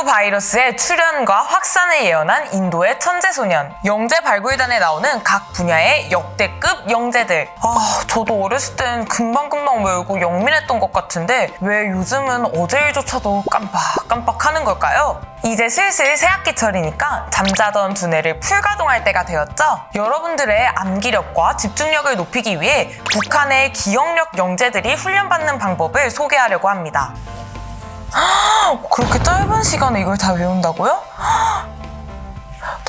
코로나19 바이러스의 출현과 확산을 예언한 인도의 천재 소년. 영재 발굴단에 나오는 각 분야의 역대급 영재들. 아, 저도 어렸을 땐 금방금방 외우고 영민했던 것 같은데 왜 요즘은 어제 일조차도 깜빡깜빡 하는 걸까요? 이제 슬슬 새학기철이니까 잠자던 두뇌를 풀가동할 때가 되었죠. 여러분들의 암기력과 집중력을 높이기 위해 북한의 기억력 영재들이 훈련받는 방법을 소개하려고 합니다. 그렇게 짧은 시간에 이걸 다 외운다고요?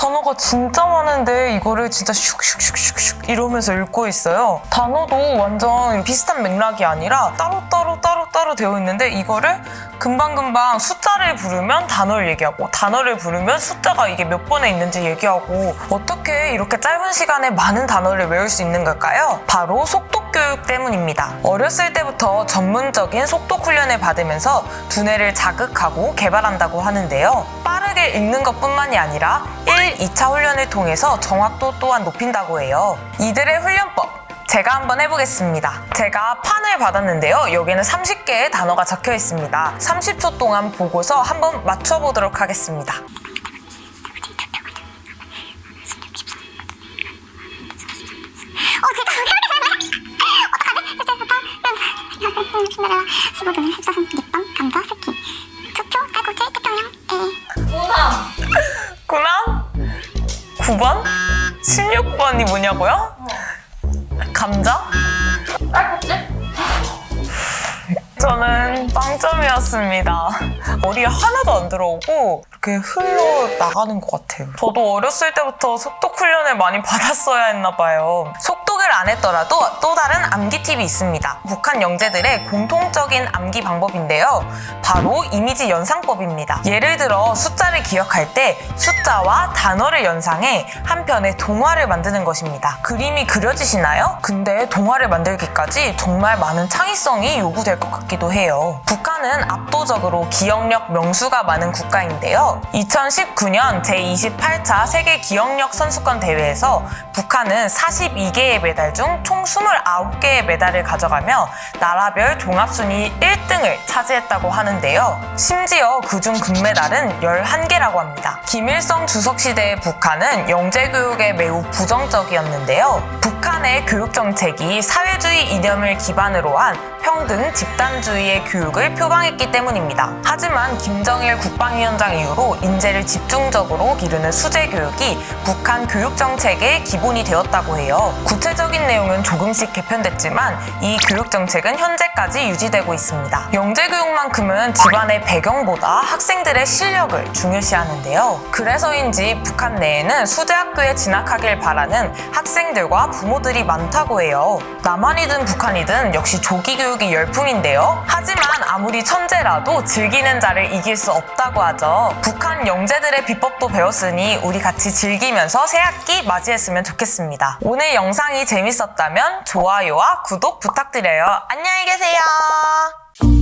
단어가 진짜 많은데 이거를 진짜 슉슉슉슉슉 이러면서 읽고 있어요. 단어도 완전 비슷한 맥락이 아니라 따로따로 따로따로 되어 있는데 이거를 금방금방 숫자를 부르면 단어를 얘기하고 단어를 부르면 숫자가 이게 몇 번에 있는지 얘기하고 어떻게 이렇게 짧은 시간에 많은 단어를 외울 수 있는 걸까요? 바로 속독 교육 때문입니다. 어렸을 때부터 전문적인 속독 훈련을 받으면서 두뇌를 자극하고 개발한다고 하는데요. 빠르게 읽는 것뿐만이 아니라 1, 2차 훈련을 통해서 정확도 또한 높인다고 해요. 이들의 훈련법 제가 한번 해보겠습니다. 제가 판을 받았는데요. 여기는 30개의 단어가 적혀 있습니다. 30초 동안 보고서 한번 맞춰보도록 하겠습니다. 어, 진짜 어떡하지? 진짜 좋다. 신데렐라, 15도는 14선, 립밤, 감자, 스키. 9번? 16번이 뭐냐고요? 감자? 저는 빵점이었습니다. 머리에 하나도 안 들어오고 이렇게 흘러 나가는 것 같아요. 저도 어렸을 때부터 속독 훈련을 많이 받았어야 했나 봐요. 속 독을 안 했더라도 또 다른 암기 팁이 있습니다. 북한 영재들의 공통적인 암기 방법인데요. 바로 이미지 연상법입니다. 예를 들어 숫자를 기억할 때 숫자와 단어를 연상해 한 편의 동화를 만드는 것입니다. 그림이 그려지시나요? 근데 동화를 만들기까지 정말 많은 창의성이 요구될 것 같기도 해요. 북한은 압도적으로 기억력 명수가 많은 국가인데요. 2019년 제28차 세계 기억력 선수권 대회에서 북한은 42개의 메달 중 총 29개의 메달을 가져가며 나라별 종합순위 1등을 차지했다고 하는데요. 심지어 그중 금메달은 11개라고 합니다. 김일성 주석 시대의 북한은 영재 교육에 매우 부정적이었는데요. 북한의 교육 정책이 사회주의 이념을 기반으로 한 평등 집단주의의 교육을 표방했기 때문입니다. 하지만 김정일 국방위원장 이후로 인재를 집중적으로 기르는 수재 교육이 북한 교육 정책의 기본이 되었다고 해요. 구체적 인 내용은 조금씩 개편됐지만 이 교육 정책은 현재까지 유지되고 있습니다. 영재 교육만큼은 집안의 배경보다 학생들의 실력을 중요시하는데요. 그래서인지 북한 내에는 수재 학교에 진학하길 바라는 학생들과 부모들이 많다고 해요. 남한이든 북한이든 역시 조기 교육이 열풍인데요. 하지만 아무리 천재라도 즐기는 자를 이길 수 없다고 하죠. 북한 영재들의 비법도 배웠으니 우리 같이 즐기면서 새학기 맞이했으면 좋겠습니다. 오늘 영상이 재밌었다면 좋아요와 구독 부탁드려요. 안녕히 계세요.